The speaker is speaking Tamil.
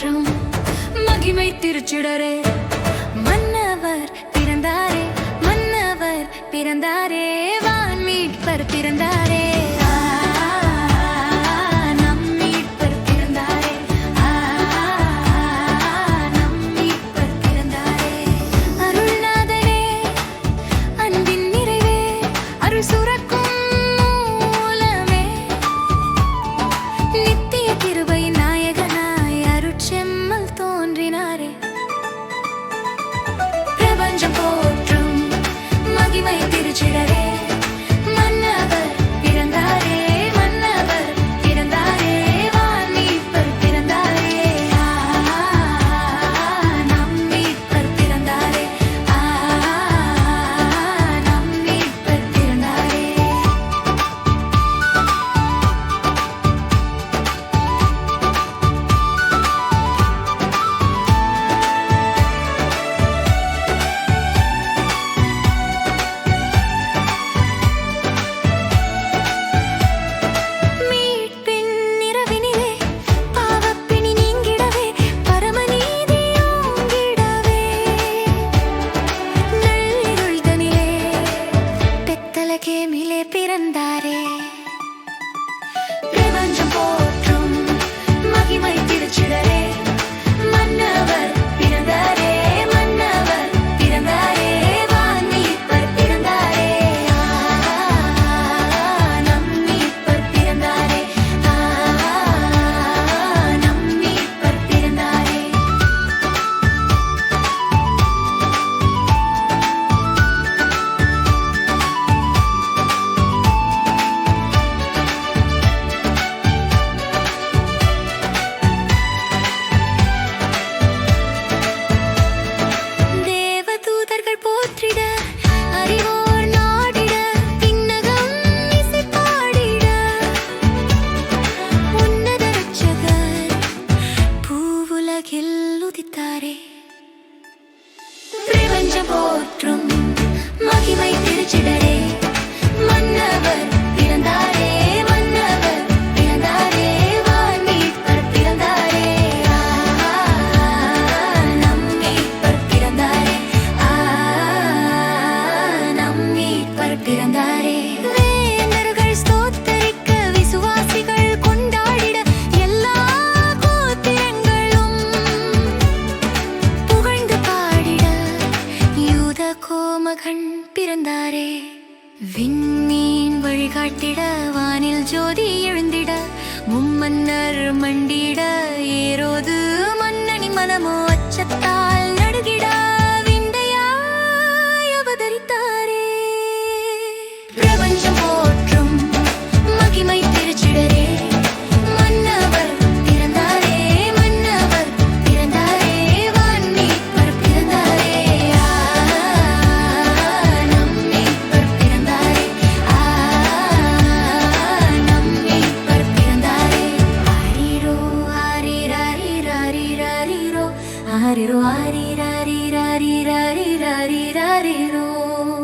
மாற்றம் மகிமை திருச்சிடரே மன்னவர் பிறந்தாரே. மன்னவர் பிறந்தாரே. வான் மீட்பர் பிறந்தாரே. மகிமை மகிமை மன்னவர் பிறந்தாரே மன்னவர் பிறந்தாரே வான் மீட்பர் பிறந்தாரே நம் மீட்பர் பிறந்தாரே நம் மீட்பர் பிறந்தாரே விண்மீன் வழிகாட்டிட வானில் ஜோதி எழுந்திட மும்மன்னர் மண்டிட ஏரோது மன்னனி மனமோ அச்சத்தால் アリロアリラリラリラリラリラリロ